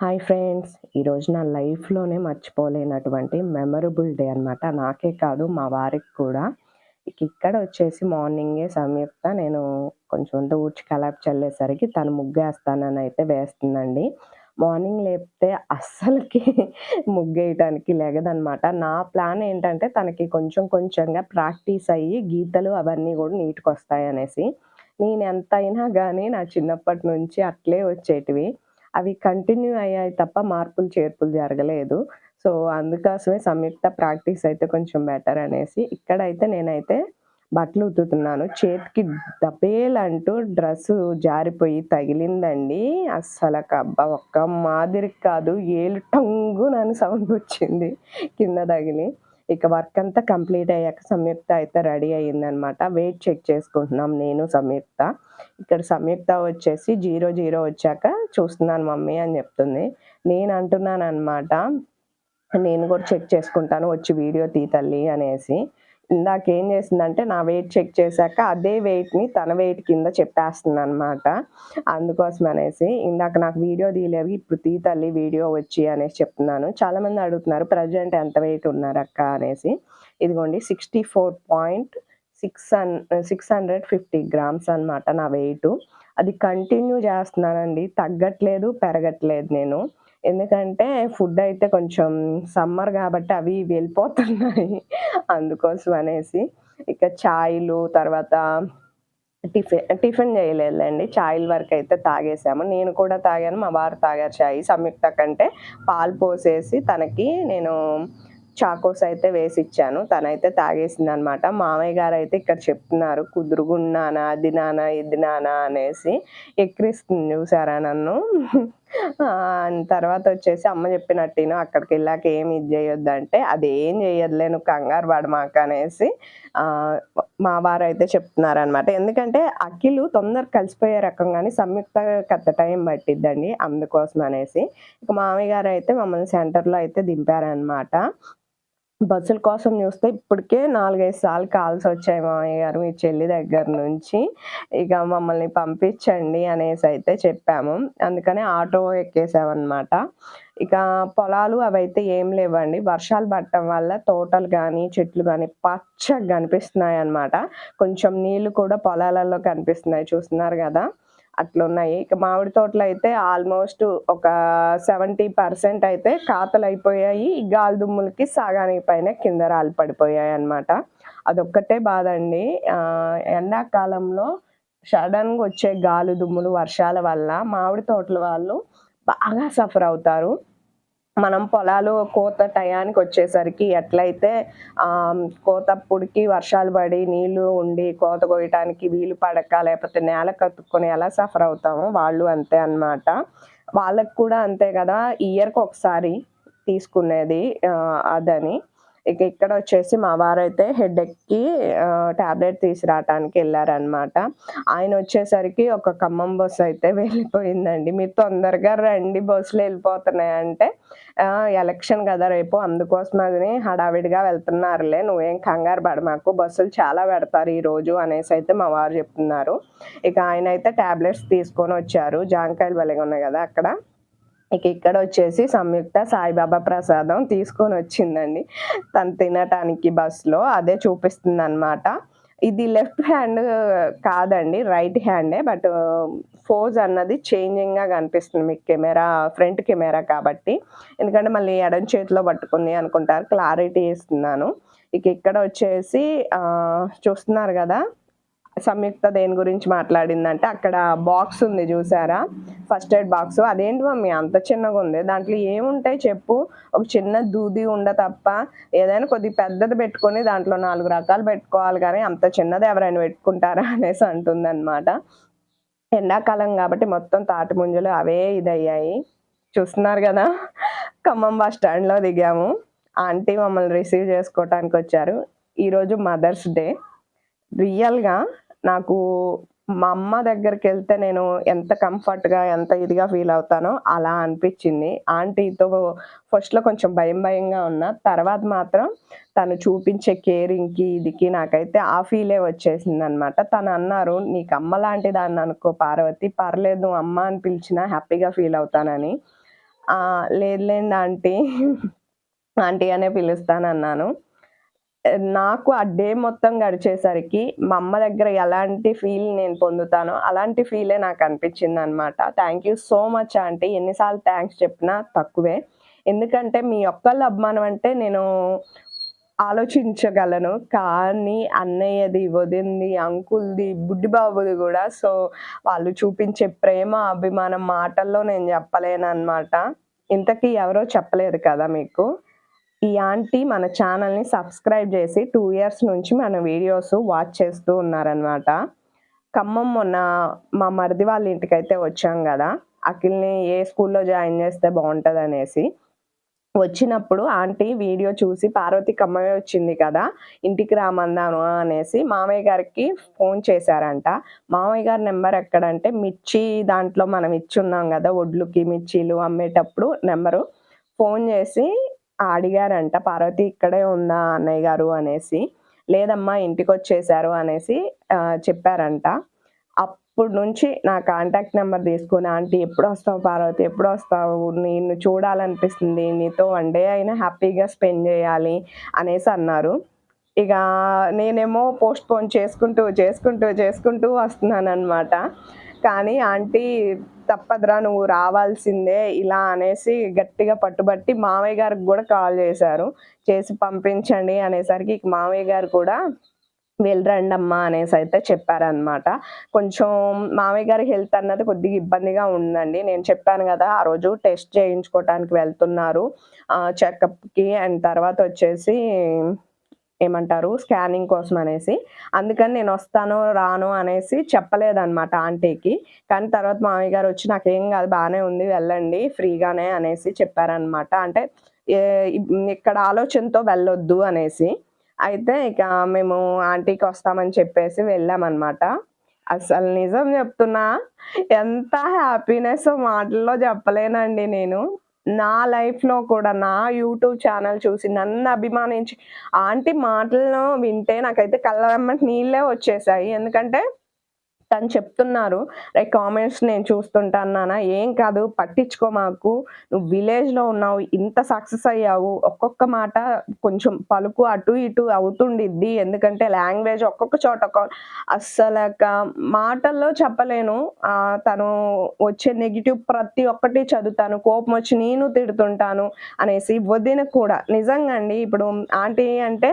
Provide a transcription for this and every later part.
Hi friends! ఈరోజు నా లైఫ్‌లోనే మర్చిపోలేనటువంటి memorable day అనమాట. నాకే కాదు మా వారికి కూడా. ఇక్కడ వచ్చేసి మార్నింగే సంయుక్త నేను కొంచెం ఊడ్చి కల్లాపి చల్లేసరికి తను ముగ్గేస్తానని అయితే వేస్తుందండి. మార్నింగ్ లేపితే అస్సలకి ముగ్గేయటానికి లేదనమాట నా ప్లాన్ ఏంటంటే తనకి కొంచెం కొంచెంగా ప్రాక్టీస్ అయ్యి గీతలు అవన్నీ కూడా నీట్కి వస్తాయి అనేసి నేను ఎంతైనా కానీ నా చిన్నప్పటి నుంచి అట్లే వచ్చేటివి. అవి కంటిన్యూ అయ్యాయి తప్ప మార్పులు, చేర్పులు జరగలేదు. సో, అందుకోసమే సంయుక్త ప్రాక్టీస్ అయితే కొంచెం బెటర్ అనేసి ఇక్కడైతే నేనైతే బట్టలు ఉతుకుతున్నాను. చేతికి దబేలంటూ డ్రెస్సు జారిపోయి తగిలిందండి. అస్సలు అబ్బా! ఒక్క మాదిరి కాదు ఏలు టంగునని సౌండ్ వచ్చింది కింద తగిలి. ఇక వర్క్ అంతా కంప్లీట్ అయ్యాక సంయుక్త అయితే రెడీ అయిందనమాట. వెయిట్ చెక్ చేసుకుంటున్నాం నేను, సంయుక్త. ఇక్కడ సంయుక్త వచ్చేసి 0, 0 వచ్చాక చూస్తున్నాను మమ్మీ అని చెప్తుంది. నేను అంటున్నాను అనమాట నేను కూడా చెక్ చేసుకుంటాను వచ్చి వీడియో తీ తల్లి అనేసి. ఇందాకేం చేసిందంటే నా వెయిట్ చెక్ చేశాక అదే వెయిట్‌ని తన వెయిట్ కింద చెప్పేస్తుందనమాట. అందుకోసం అనేసి ఇందాక నాకు వీడియో తీయలేదు ఇప్పుడు తీ తల్లి వీడియో వచ్చి అనేసి చెప్తున్నాను. చాలామంది అడుగుతున్నారు ప్రజెంట్ ఎంత వెయిట్ ఉన్నారక్క అనేసి. ఇదిగోండి 64.6 అన్ 650 గ్రామ్స్ అనమాట నా వెయిట్ అది కంటిన్యూ చేస్తున్నానండి. తగ్గట్లేదు, పెరగట్లేదు నేను. ఎందుకంటే ఫుడ్ అయితే కొంచెం సమ్మర్ కాబట్టి అవి వెళ్ళిపోతున్నాయి. అందుకోసం అనేసి. ఇక చాయ్‌లు తర్వాత టిఫిన్ టిఫిన్ చేయలేదులెండి. వరకు అయితే తాగేసాము. నేను కూడా తాగాను. మా వారు తాగారు ఛాయ్ సంయుక్త కంటే పాలు పోసేసి తనకి నేను చాకోస్ అయితే వేసి ఇచ్చాను తనైతే తాగేసింది అనమాట మామయ్య గారు అయితే ఇక్కడ చెప్తున్నారు కుదురుగున్నానా, అది నానా ఇది నానా అనేసి. ఎక్కిరిస్తుంది చూసారా నన్ను. తర్వాత వచ్చేసి అమ్మ చెప్పినట్టు అక్కడికి వెళ్ళాక ఏమి ఇది చేయొద్దంటే, అదేం చేయదులే నువ్వు కంగారు పడమాక అనేసి మా వారు అయితే చెప్తున్నారనమాట. ఎందుకంటే అఖిలు తొందరగా కలిసిపోయే రకం కానీ సంయుక్త కథ టైం పట్టిద్దండి. అందుకోసం అనేసి. ఇక మామయ్య అయితే మమ్మల్ని సెంటర్‌లో అయితే దింపారనమాట. బస్సుల కోసం చూస్తే ఇప్పటికే 4, 5 సార్లు కాల్స్ వచ్చాయి మామయ్య గారు మీ చెల్లి దగ్గర నుంచి. ఇక మమ్మల్ని పంపించండి అనేసి అయితే చెప్పాము. అందుకనే ఆటో ఎక్కేసామన్నమాట ఇక పొలాలు అవైతే ఏం లేవండి. వర్షాలు పడటం వల్ల తోటలు కానీ చెట్లు కానీ పచ్చగా కనిపిస్తున్నాయి అన్నమాట కొంచెం నీళ్ళు కూడా పొలాలలో కనిపిస్తున్నాయి చూస్తున్నారు కదా అట్లున్నాయి. ఇక మామిడి తోటలో అయితే ఆల్మోస్ట్ ఒక 70% అయితే కాతలయిపోయాయి. ఈ గాలి దుమ్ములకి పైన కింద రాలి పడిపోయాయన్నమాట. అదొక్కటే బాధ అండి ఎండాకాలంలో సడన్గా వచ్చే గాలి దుమ్ములు, వర్షాల వల్ల మామిడి తోటల వాళ్ళు బాగా సఫర్ అవుతారు. మనం పొలాలు కోత టయానికి వచ్చేసరికి ఎట్లయితే ఆహ్, కోతప్పుడికి వర్షాలు పడి నీళ్ళు ఉండి కోత కోయటానికి వీలు పడక లేకపోతే నేల కత్తుకొని ఎలా సఫర్ అవుతామో వాళ్ళు అంతే అనమాట. వాళ్ళకు కూడా అంతే కదా! ఇయర్‌కి ఒకసారి తీసుకునేది అదని. ఇక ఇక్కడ వచ్చేసి మా వారైతే హెడ్ ఎక్కి ట్యాబ్లెట్ తీసుకురావటానికి వెళ్ళారనమాట ఆయన వచ్చేసరికి ఒక ఖమ్మం బస్సు అయితే వెళ్ళిపోయిందండి. మీరు తొందరగా రండి బస్సులు వెళ్ళిపోతున్నాయంటే అంటే ఎలక్షన్ కదా రేపు అందుకోసం అది హడావిడిగా వెళ్తున్నారులే నువ్వేం కంగారు పడ మాకు బస్సులు చాలా పెడతారు ఈరోజు అనేసి అయితే మా వారు చెప్తున్నారు. ఇక ఆయన అయితే టాబ్లెట్స్ తీసుకొనొచ్చారు. జాంకాయలు భలేగా ఉన్నాయి కదా అక్కడ. ఇక ఇక్కడ వచ్చేసి సంయుక్త సాయిబాబా ప్రసాదం తీసుకొని వచ్చిందండి తను తినటానికి బస్‌లో అదే చూపిస్తుంది అనమాట ఇది లెఫ్ట్ హ్యాండ్ కాదండి. రైట్ హ్యాండే. బట్ ఫోజ్ అన్నది చేంజింగ్‌గా కనిపిస్తుంది మీకు కెమెరా ఫ్రంట్ కెమెరా కాబట్టి. ఎందుకంటే మళ్ళీ ఎడమ చేతిలో పట్టుకుంది అనుకుంటారు. క్లారిటీ ఇస్తున్నాను. ఇక ఇక్కడ వచ్చేసి చూస్తున్నారు కదా సంయుక్త దేని గురించి మాట్లాడిందంటే అక్కడ బాక్స్ ఉంది చూసారా? ఫస్ట్ ఎయిడ్ బాక్స్ అదేంటి మమ్మీ అంత చిన్నగా ఉంది దాంట్లో ఏముంటాయి చెప్పు? ఒక చిన్న దూది ఉండ తప్ప ఏదైనా కొద్ది పెద్దది పెట్టుకొని దాంట్లో నాలుగు రకాలు పెట్టుకోవాలి కానీ అంత చిన్నది ఎవరైనా పెట్టుకుంటారా అనేసి అంటుందనమాట. ఎండాకాలం కాబట్టి మొత్తం తాటి ముంజలు అవే ఇదయ్యాయి. చూస్తున్నారు కదా ఖమ్మం బస్ స్టాండ్‌లో దిగాము. ఆంటీ మమ్మల్ని రిసీవ్ చేసుకోవటానికి వచ్చారు ఈరోజు మదర్స్ డే. రియల్‌గా నాకు మా అమ్మ దగ్గరికి వెళ్తే నేను ఎంత కంఫర్ట్‌గా ఎంత ఇదిగా ఫీల్ అవుతానో అలా అనిపించింది ఆంటీతో ఫస్ట్‌లో కొంచెం భయం భయంగా ఉన్నా. తర్వాత మాత్రం తను చూపించే కేరింగ్‌కి, ఇదికి నాకైతే ఆ ఫీలే వచ్చేసింది అనమాట తను అన్నారు "నీకు అమ్మ లాంటి దాన్ని అనుకో పార్వతి. పర్లేదు అమ్మ అని పిలిచినా హ్యాపీగా ఫీల్ అవుతానని." లేదులేండి ఆంటీ ఆంటీ అనే పిలుస్తానన్నాను నాకు ఆ డే మొత్తం గడిచేసరికి మా అమ్మ దగ్గర ఎలాంటి ఫీల్ నేను పొందుతానో అలాంటి ఫీలే నాకు అనిపించింది అనమాట thank you so much aunty. ఎన్నిసార్లు థ్యాంక్స్ చెప్పినా తక్కువే. ఎందుకంటే మీ ఒక్కళ్ళ అభిమానం అంటే నేను ఆలోచించగలను. కానీ అన్నయ్యది వదింది అంకుల్ది బుడ్డి బాబుది కూడా. సో వాళ్ళు చూపించే ప్రేమ అభిమానం మాటల్లో నేను చెప్పలేను అనమాట ఇంతకీ ఎవరో చెప్పలేదు కదా మీకు? ఈ ఆంటీ మన ఛానల్ని సబ్స్క్రైబ్ చేసి టూ ఇయర్స్ నుంచి మన వీడియోస్ వాచ్ చేస్తూ ఉన్నారనమాట ఖమ్మం మొన్న మా మరిది వాళ్ళ ఇంటికైతే వచ్చాం కదా. అఖిల్ని ఏ స్కూల్లో జాయిన్ చేస్తే బాగుంటుంది అనేసి వచ్చినప్పుడు ఆంటీ వీడియో చూసి పార్వతి కమ్మమే వచ్చింది కదా ఇంటికి రామందాను అనేసి మామయ్య గారికి ఫోన్ చేశారంట. మామయ్య గారి నెంబర్ ఎక్కడంటే మిర్చి దాంట్లో మనం ఇచ్చున్నాం కదా ఒడ్లుకి మిర్చీలు అమ్మేటప్పుడు నెంబరు. ఫోన్ చేసి అడిగారంట పార్వతి ఇక్కడే ఉందా అన్నయ్య గారు? అనేసి. లేదమ్మా ఇంటికి వచ్చేసారు అనేసి చెప్పారంట. అప్పుడు నుంచి నా కాంటాక్ట్ నెంబర్ తీసుకుని ఆంటీ ఎప్పుడు వస్తావు పార్వతి? ఎప్పుడు వస్తావు నిన్ను చూడాలనిపిస్తుంది. నీతో వన్ డే అయినా హ్యాపీగా స్పెండ్ చేయాలి అనేసి అన్నారు. ఇక నేనేమో పోస్ట్ పోన్ చేసుకుంటూ చేసుకుంటూ చేసుకుంటూ వస్తున్నాను అనమాట కానీ ఆంటీ తప్పదురా నువ్వు రావాల్సిందే ఇలా అనేసి గట్టిగా పట్టుబట్టి మామయ్య గారికి కూడా కాల్ చేశారు. చేసి పంపించండి అనేసరికి మామయ్య గారు కూడా వెళ్ళరండి అమ్మా అనేసి అయితే చెప్పారనమాట కొంచెం మామయ్య గారి హెల్త్ అన్నది కొద్దిగా ఇబ్బందిగా ఉందండి. నేను చెప్పాను కదా ఆ రోజు టెస్ట్ చేయించుకోవటానికి వెళ్తున్నారు. చెకప్కి అండ్ తర్వాత వచ్చేసి ఏమంటారు? స్కానింగ్ కోసం అనేసి. అందుకని నేను వస్తాను రాను అనేసి చెప్పలేదన్నమాట ఆంటీకి. కానీ తర్వాత మామయ్య గారు వచ్చి నాకేం కాదు బాగానే ఉంది వెళ్ళండి ఫ్రీగానే అనేసి చెప్పారనమాట అంటే ఇక్కడ ఆలోచనతో వెళ్ళొద్దు అనేసి. అయితే ఇక మేము ఆంటీకి వస్తామని చెప్పేసి వెళ్ళామన్నమాట. అసలు నిజం చెప్తున్నా ఎంత హ్యాపీనెస్ మాటల్లో చెప్పలేనండి నేను. నా లైఫ్లో కూడా నా యూట్యూబ్ ఛానల్ చూసి నన్ను అభిమానించి ఆంటీ మాటలను వింటే నాకైతే కళ్ళ నీళ్ళే వచ్చేసాయి. ఎందుకంటే తను చెప్తున్నారు లైక్ కామెంట్స్ నేను చూస్తుంటాను నాన్న ఏం కాదు పట్టించుకో మాకు. నువ్వు విలేజ్లో ఉన్నావు ఇంత సక్సెస్ అయ్యావు. ఒక్కొక్క మాట కొంచెం పలుకు అటు ఇటు అవుతుండిద్ది. ఎందుకంటే లాంగ్వేజ్ ఒక్కొక్క చోట అస్సలు మాటల్లో చెప్పలేను. తను వచ్చే నెగిటివ్ ప్రతి ఒక్కటి చదువుతాను. కోపం వచ్చి నేను తిడుతుంటాను అనేసి వదిన కూడా. నిజంగా అండి ఇప్పుడు ఆంటీ అంటే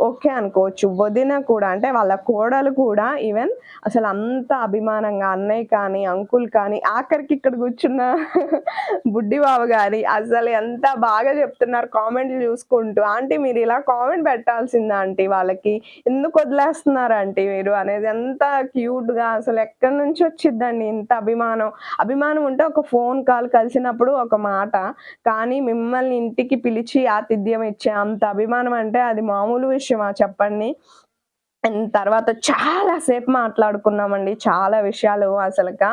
ఓకే అనుకోవచ్చు. వదిన కూడా అంటే వాళ్ళ కోడలు కూడా ఈవెన్ అసలు అంత అభిమానంగా అన్నయ్య కానీ అంకుల్ కానీ ఆఖరికి ఇక్కడ కూర్చున్న బుడ్డి బాబు గారి అసలు ఎంత బాగా చెప్తున్నారు కామెంట్లు చూసుకుంటూ. ఆంటీ మీరు ఇలా కామెంట్ పెట్టాల్సిందా ఆంటీ వాళ్ళకి? ఎందుకు వదిలేస్తున్నారు ఆంటీ మీరు అనేది ఎంత క్యూట్గా అసలు ఎక్కడి నుంచి వచ్చిద్దండి ఇంత అభిమానం? అభిమానం ఉంటే ఒక ఫోన్ కాల్ కలిసినప్పుడు ఒక మాట కానీ మిమ్మల్ని ఇంటికి పిలిచి ఆతిథ్యం ఇచ్చే అంత అభిమానం అంటే అది మామూలు విషయం విషయమా చెప్పండి? అండ్ తర్వాత చాలా సేపు మాట్లాడుకున్నామండి చాలా విషయాలు అసలుక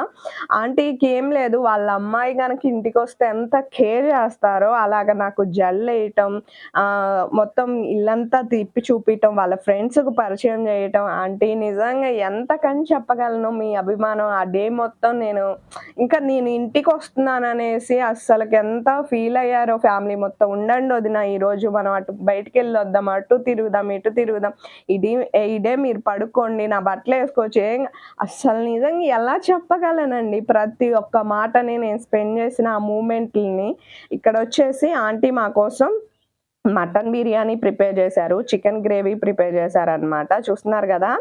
ఆంటీకి ఏం లేదు వాళ్ళ అమ్మాయి కనుక ఇంటికి వస్తే ఎంత కేర్ చేస్తారో అలాగ నాకు జల్ వేయటం మొత్తం ఇల్లంతా తిప్పి చూపించటం వాళ్ళ ఫ్రెండ్స్కు పరిచయం చేయటం ఆంటీ నిజంగా ఎంతకని చెప్పగలను మీ అభిమానం ఆ డే మొత్తం నేను. ఇంకా నేను ఇంటికి వస్తున్నాను అనేసి అస్సలకి ఎంత ఫీల్ అయ్యారో ఫ్యామిలీ మొత్తం. ఉండండి వదిన ఈరోజు మనం అటు బయటికి వెళ్ళొద్దాం అటు తిరుగుదాం ఇటు తిరుగుదాం. ఇది డే మీరు పడుకోండి నా బట్టలు వేసుకోవచ్చు. ఏం అస్సలు నిజంగా ఎలా చెప్పగలనండి? ప్రతి ఒక్క మాటని నేను స్పెండ్ చేసిన ఆ మూమెంట్ని ఇక్కడ వచ్చేసి ఆంటీ మా కోసం మటన్ బిర్యానీ ప్రిపేర్ చేశారు. చికెన్ గ్రేవీ ప్రిపేర్ చేశారనమాట చూస్తున్నారు కదా?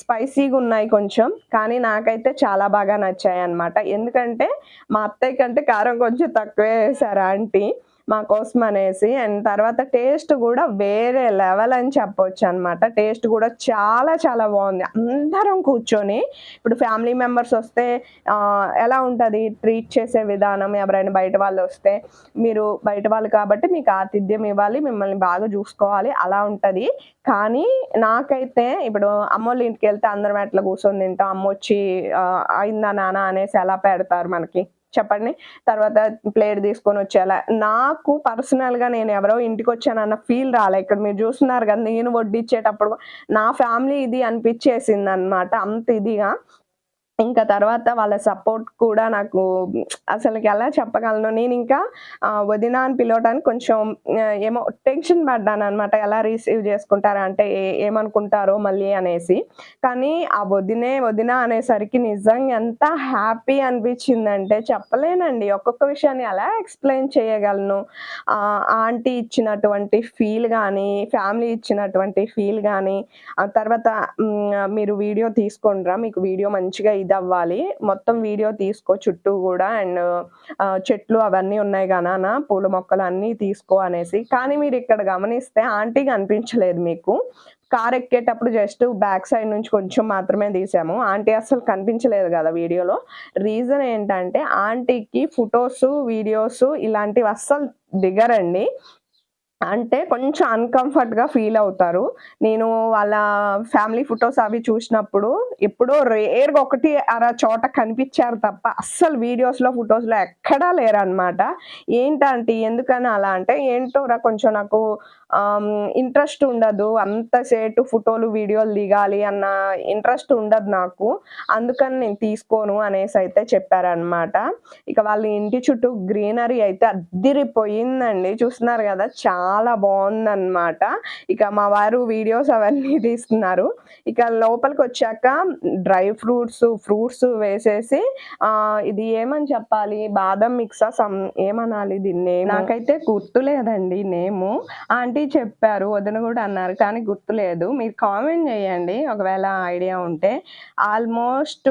స్పైసీగా ఉన్నాయి కొంచెం కానీ నాకైతే చాలా బాగా నచ్చాయి అనమాట ఎందుకంటే మా అత్తయ్య కంటే కారం కొంచెం తక్కువే వేశారు ఆంటీ. మా కోసం అనేసి అండ్ తర్వాత టేస్ట్ కూడా వేరే లెవెల్ అని చెప్పొచ్చు అనమాట టేస్ట్ కూడా చాలా చాలా బాగుంది. అందరం కూర్చొని ఇప్పుడు ఫ్యామిలీ మెంబర్స్ వస్తే ఎలా ఉంటుంది ట్రీట్ చేసే విధానం? ఎవరైనా బయట వాళ్ళు వస్తే మీరు బయట వాళ్ళు కాబట్టి మీకు ఆతిథ్యం ఇవ్వాలి మిమ్మల్ని బాగా చూసుకోవాలి అలా ఉంటుంది. కానీ నాకైతే ఇప్పుడు అమ్మోళ్ళ ఇంటికి వెళ్తే అందరం ఎట్లా కూర్చొని తింటాం? అమ్మ వచ్చి అయిందా నాన్న అనేసి ఎలా పెడతారు మనకి? చెప్పండి. తర్వాత ప్లేట్ తీసుకొని వచ్చేలా. నాకు పర్సనల్గా నేను ఎవరో ఇంటికి వచ్చానన్న ఫీల్ రాలే. ఇక్కడ మీరు చూస్తున్నారు కదా నేను వడ్డిచ్చేటప్పుడు నా ఫ్యామిలీ ఇది అనిపించేసింది అనమాట అంత ఇదిగా. ఇంకా తర్వాత వాళ్ళ సపోర్ట్ కూడా నాకు అసలుకి ఎలా చెప్పగలను? నేను ఇంకా వదిన అని పిలవడానికి కొంచెం ఏమో టెన్షన్ పడ్డాను అనమాట ఎలా రిసీవ్ చేసుకుంటారా అంటే ఏ- ఏమనుకుంటారో మళ్ళీ అనేసి. కానీ ఆ వదినే వదిన అనేసరికి నిజంగా ఎంత హ్యాపీ అనిపించిందంటే చెప్పలేనండి. ఒక్కొక్క విషయాన్ని ఎలా ఎక్స్ప్లెయిన్ చేయగలను? ఆంటీ ఇచ్చినటువంటి ఫీల్ కానీ ఫ్యామిలీ ఇచ్చినటువంటి ఫీల్ కానీ ఆ తర్వాత మీరు వీడియో తీసుకోండిరా మీకు వీడియో మంచిగా ఇది అవ్వాలి మొత్తం వీడియో తీసుకో చుట్టూ కూడా. అండ్ చెట్లు అవన్నీ ఉన్నాయి కదా పూల మొక్కలు అన్నీ తీసుకో అనేసి. కానీ మీరు ఇక్కడ గమనిస్తే ఆంటీ కనిపించలేదు మీకు. కార్ ఎక్కేటప్పుడు జస్ట్ బ్యాక్ సైడ్ నుంచి కొంచెం మాత్రమే తీసాము. ఆంటీ అసలు కనిపించలేదు కదా వీడియోలో. రీజన్ ఏంటంటే ఆంటీకి ఫొటోస్ వీడియోస్ ఇలాంటివి అస్సలు దిగరండి. అంటే కొంచెం అన్కంఫర్ట్గా గా ఫీల్ అవుతారు. నేను వాళ్ళ ఫ్యామిలీ ఫొటోస్ అవి చూసినప్పుడు ఎప్పుడో రేర్గా ఒకటి అర చోట కనిపించారు తప్ప అస్సలు వీడియోస్లో ఫొటోస్లో ఎక్కడా లేరనమాట ఏంటంటే ఎందుకని అలా అంటే ఏంటోరా కొంచెం నాకు ఇంట్రెస్ట్ ఉండదు. అంతసేటు ఫోటోలు వీడియోలు దిగాలి అన్న ఇంట్రెస్ట్ ఉండదు నాకు. అందుకని నేను తీసుకోను అనేసి అయితే చెప్పారనమాట ఇక వాళ్ళ ఇంటి చుట్టూ గ్రీనరీ అయితే అద్దిరిపోయిందండి. చూస్తున్నారు కదా చాలా బాగుందన్నమాట. ఇక మా వారు వీడియోస్ అవన్నీ తీస్తున్నారు. ఇక లోపలికి వచ్చాక డ్రై ఫ్రూట్స్ ఫ్రూట్స్ వేసేసి ఇది ఏమని చెప్పాలి? బాదం మిక్సా సమ్ ఏమనాలి దీన్ని? నాకైతే గుర్తులేదండి నేము. ఒకటి చెప్పారు వదిన కూడా అన్నారు కానీ గుర్తులేదు. మీరు కామెంట్ చేయండి. ఒకవేళ ఐడియా ఉంటే ఆల్మోస్ట్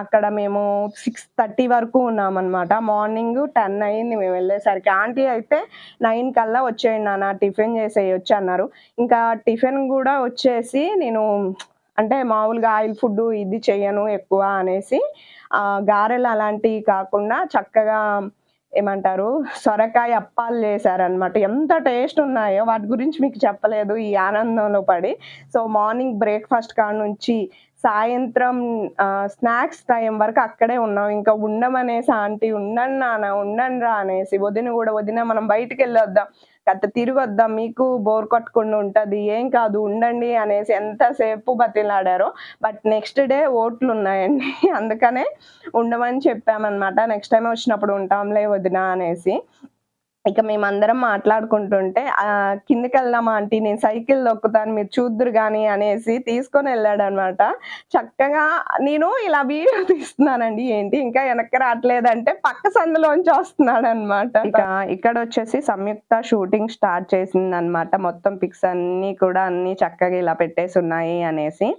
అక్కడ మేము సిక్స్ థర్టీ వరకు ఉన్నామన్నమాట. మార్నింగ్ టెన్ అయింది మేము వెళ్ళేసరికి. ఆంటీ అయితే నైన్ కల్లా వచ్చేయండి నాన్న టిఫిన్ చేసేయొచ్చు అన్నారు. ఇంకా టిఫిన్ కూడా వచ్చేసి నేను అంటే మామూలుగా ఆయిల్ ఫుడ్ ఇది చేయను ఎక్కువ అనేసి గారెలు అలాంటివి కాకుండా చక్కగా ఏమంటారు సొరకాయ అప్పాలు చేశారనమాట ఎంత టేస్ట్ ఉన్నాయో వాటి గురించి మీకు చెప్పలేదు ఈ ఆనందంలో పడి. సో మార్నింగ్ బ్రేక్ఫాస్ట్ కాడ నుంచి సాయంత్రం స్నాక్స్ టైం వరకు అక్కడే ఉన్నాం. ఇంకా ఉండమనేసి ఆంటీ ఉండండి నాన్న ఉండండి రా అనేసి వదిన కూడా వదిన మనం బయటికి వెళ్ళొద్దాం కథ తిరిగి వద్దాం. మీకు బోర్ కొట్టకుండా ఉంటుంది. ఏం కాదు ఉండండి అనేసి ఎంతసేపు బతిలాడారో. బట్ నెక్స్ట్ డే ఓట్లు ఉన్నాయండి అందుకనే ఉండమని చెప్పామన్నమాట. నెక్స్ట్ టైం వచ్చినప్పుడు ఉంటాంలే వదిన అనేసి. ఇక మేమందరం మాట్లాడుకుంటుంటే ఆ కిందకి వెళ్దామా ఆంటీ నేను సైకిల్ దొక్కుతాను మీరు చూద్దురు కానీ అనేసి తీసుకొని వెళ్ళాడు అనమాట చక్కగా నేను ఇలా వీడియో తీస్తున్నానండి ఏంటి ఇంకా వెనక్కి రావట్లేదంటే పక్క సందులోంచి వస్తున్నాడు అనమాట ఇక ఇక్కడ వచ్చేసి సంయుక్త షూటింగ్ స్టార్ట్ చేసింది అనమాట మొత్తం పిక్స్ అన్ని కూడా అన్ని చక్కగా ఇలా పెట్టేసి ఉన్నాయి అనేసి.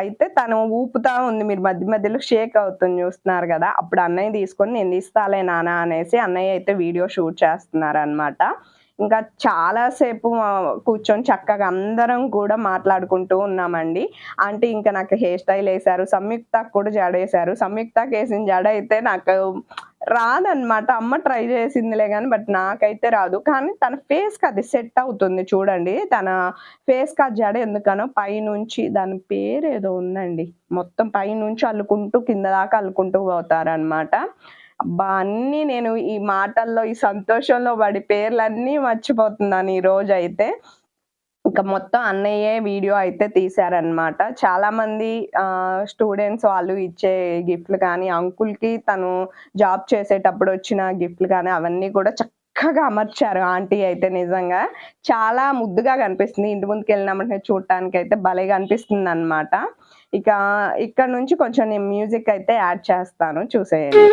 అయితే తను ఊపుతా ఉంది. మీరు మధ్య మధ్యలో షేక్ అవుతుంది చూస్తున్నారు కదా. అప్పుడు అన్నయ్య తీసుకొని నేను తీస్తాలే నానా అనేసి అన్నయ్య అయితే వీడియో షూట్ చేస్తున్నారు అనమాట ఇంకా చాలాసేపు కూర్చొని చక్కగా అందరం కూడా మాట్లాడుకుంటూ ఉన్నామండి. అంటే ఇంకా నాకు హెయిర్ స్టైల్ వేశారు సంయుక్త కూడా జడ వేశారు. సంయుక్తకి వేసిన జడ అయితే నాకు రాదన్నమాట. అమ్మ ట్రై చేసిందిలే కానీ బట్ నాకైతే రాదు. కానీ తన ఫేస్కి అది సెట్ అవుతుంది చూడండి. తన ఫేస్కి ఆ జడ ఎందుకనో పైనుంచి దాని పేరు ఏదో ఉందండి. మొత్తం పైనుంచి అల్లుకుంటూ కింద దాకా అల్లుకుంటూ పోతారనమాట అబ్బా అన్నీ నేను ఈ మాటల్లో ఈ సంతోషంలో పడి పేర్లన్నీ మర్చిపోతున్నాను ఈ రోజు అయితే ఇంకా మొత్తం అన్నయ్యే వీడియో అయితే తీశారనమాట చాలా మంది స్టూడెంట్స్ వాళ్ళు ఇచ్చే గిఫ్ట్లు కానీ అంకుల్కి తను జాబ్ చేసేటప్పుడు వచ్చిన గిఫ్ట్లు కానీ అవన్నీ కూడా చక్కగా అమర్చారు ఆంటీ అయితే నిజంగా. చాలా ముద్దుగా కనిపిస్తుంది. ఇంటి ముందుకు వెళ్ళినామంటే చూడటానికి అయితే భలేగా అనిపిస్తుంది అనమాట ఇక ఇక్కడ నుంచి కొంచెం నేను మ్యూజిక్ అయితే యాడ్ చేస్తాను. చూసేయండి.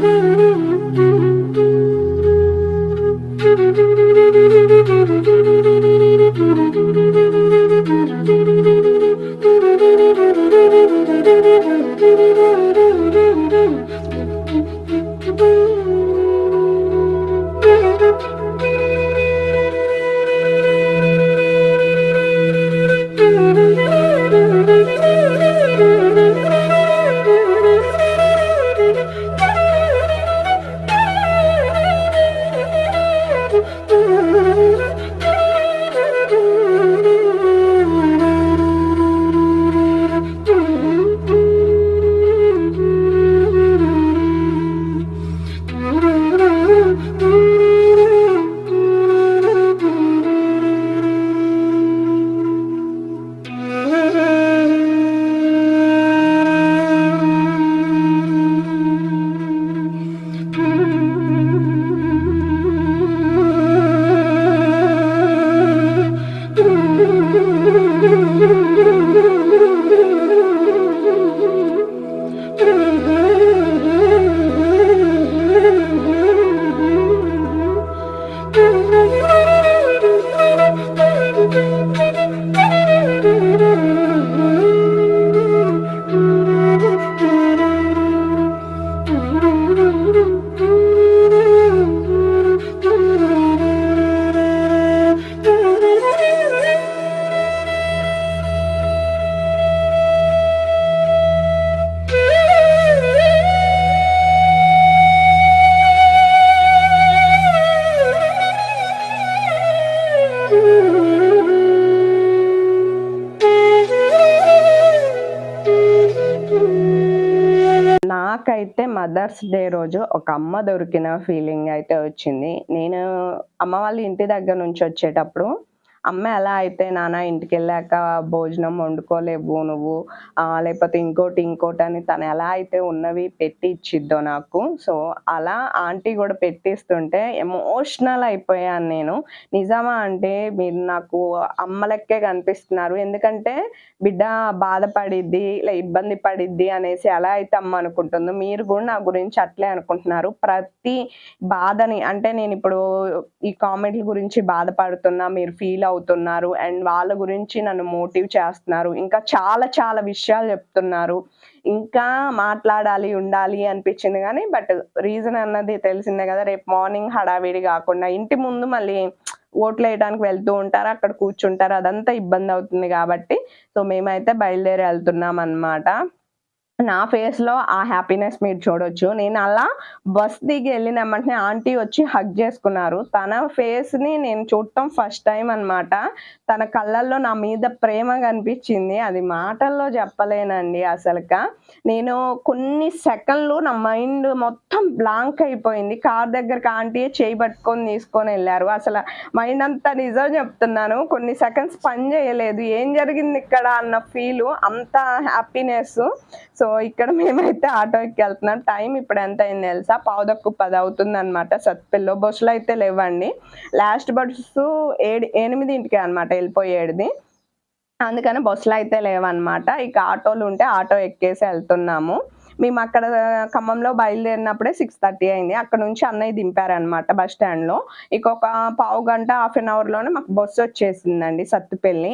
Müzik Thank you. నాకైతే మదర్స్ డే రోజు ఒక అమ్మ దొరికిన ఫీలింగ్ అయితే వచ్చింది. నేను అమ్మ వాళ్ళ ఇంటి దగ్గర నుంచి వచ్చేటప్పుడు అమ్మ ఎలా అయితే నాన్న ఇంటికి వెళ్ళాక భోజనం వండుకోలేవు నువ్వు లేకపోతే ఇంకోటి ఇంకోటి అని తను ఎలా అయితే ఉన్నవి పెట్టి ఇచ్చిద్దో నాకు. సో అలా ఆంటీ కూడా పెట్టిస్తుంటే ఎమోషనల్ అయిపోయాను నేను. నిజమా అంటే మీరు నాకు అమ్మ లెక్కే కనిపిస్తున్నారు. ఎందుకంటే బిడ్డ బాధపడిద్ది ఇలా ఇబ్బంది పడిద్ది అనేసి ఎలా అయితే అమ్మ అనుకుంటుందో మీరు కూడా నా గురించి అట్లే అనుకుంటున్నారు. ప్రతి బాధని అంటే నేను ఇప్పుడు ఈ కామెంట్ల గురించి బాధపడుతున్నా మీరు ఫీల్ అవుతున్నారు అండ్ వాళ్ళ గురించి నన్ను మోటివ్ చేస్తున్నారు. ఇంకా చాలా చాలా విషయాలు చెప్తున్నారు. ఇంకా మాట్లాడాలి ఉండాలి అనిపించింది కానీ బట్ రీజన్ అన్నది తెలిసిందే కదా రేపు మార్నింగ్ హడావిడి కాకుండా ఇంటి ముందు మళ్ళీ ఓట్లు వేయడానికి వెళ్తూ ఉంటారు అక్కడ కూర్చుంటారు అదంతా ఇబ్బంది అవుతుంది కాబట్టి. సో మేమైతే బయలుదేరి వెళ్తున్నాం అన్నమాట. నా ఫేస్లో ఆ హ్యాపీనెస్ మీరు చూడొచ్చు. నేను అలా బస్ దిగి వెళ్ళిన వెంటనే ఆంటీ వచ్చి హగ్ చేసుకున్నారు. తన ఫేస్ని నేను చూడటం ఫస్ట్ టైం అన్నమాట. తన కళ్ళల్లో నా మీద ప్రేమ కనిపించింది. అది మాటల్లో చెప్పలేనండి అసలుక నేను కొన్ని సెకండ్లు నా మైండ్ మొత్తం బ్లాంక్ అయిపోయింది. కార్ దగ్గరకు ఆంటీ చేయి పట్టుకొని తీసుకొని వెళ్ళారు. అసలు మైండ్ అంతా నిజం చెప్తున్నాను. కొన్ని సెకండ్స్ పని చేయలేదు. ఏం జరిగింది ఇక్కడ అన్న ఫీల్ అంత హ్యాపీనెస్ సో ఇక్కడ మేమైతే ఆటో ఎక్కి వెళ్తున్నాం. టైం ఇప్పుడు ఎంత అయింది తెలుసా? పావుదక్కు పది అవుతుంది అనమాట సత్పిల్లో బస్సులు అయితే లేవండి. లాస్ట్ బస్సు ఏడు ఎనిమిదింటికి అనమాట వెళ్ళిపోయేది అందుకని బస్సులు అయితే లేవన్నమాట. ఇక ఆటోలు ఉంటే ఆటో ఎక్కేసి వెళ్తున్నాము. మేము అక్కడ ఖమ్మంలో బయలుదేరినప్పుడే సిక్స్ థర్టీ అయింది. అక్కడ నుంచి అన్నయ్య దింపారనమాట బస్ స్టాండ్లో. ఇక ఒక పావు గంట హాఫ్ అన్ అవర్లోనే మాకు బస్సు వచ్చేసిందండి సత్తుపల్లి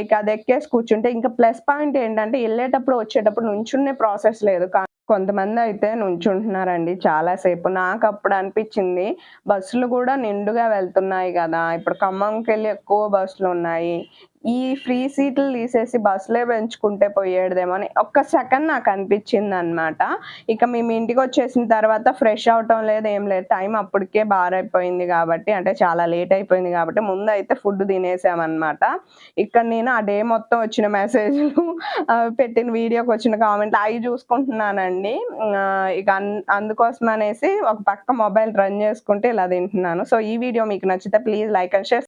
ఇక అది ఎక్కేసి కూర్చుంటే ఇంకా ప్లస్ పాయింట్ ఏంటంటే వెళ్ళేటప్పుడు వచ్చేటప్పుడు నుంచునే ప్రాసెస్ లేదు కొంతమంది అయితే నుంచుంటున్నారండి చాలా సేపు. నాకప్పుడు అనిపించింది బస్సులు కూడా నిండుగా వెళ్తున్నాయి కదా ఇప్పుడు ఖమ్మంకి వెళ్ళి ఎక్కువ బస్సులున్నాయి. ఈ ఫ్రీ సీట్లు తీసేసి బస్సులే పెంచుకుంటే పోయేటిదేమో అని ఒక్క సెకండ్ నాకు అనిపించింది అనమాట ఇక మేము ఇంటికి వచ్చేసిన తర్వాత ఫ్రెష్ అవటం లేదు, ఏం లేదు. టైం అప్పటికే బారైపోయింది కాబట్టి అంటే చాలా లేట్ అయిపోయింది కాబట్టి ముందు అయితే ఫుడ్ తినేసామనమాట. ఇక్కడ నేను ఆ డే మొత్తం వచ్చిన మెసేజ్‌లు పెట్టిన వీడియోకి వచ్చిన కామెంట్‌లు అవి చూసుకుంటున్నానండి. ఇక అన్ అందుకోసమనేసి ఒక పక్క మొబైల్ రన్ చేసుకుంటే ఇలా తింటున్నాను. సో, ఈ వీడియో మీకు నచ్చితే ప్లీజ్ లైక్ అండ్ షేర్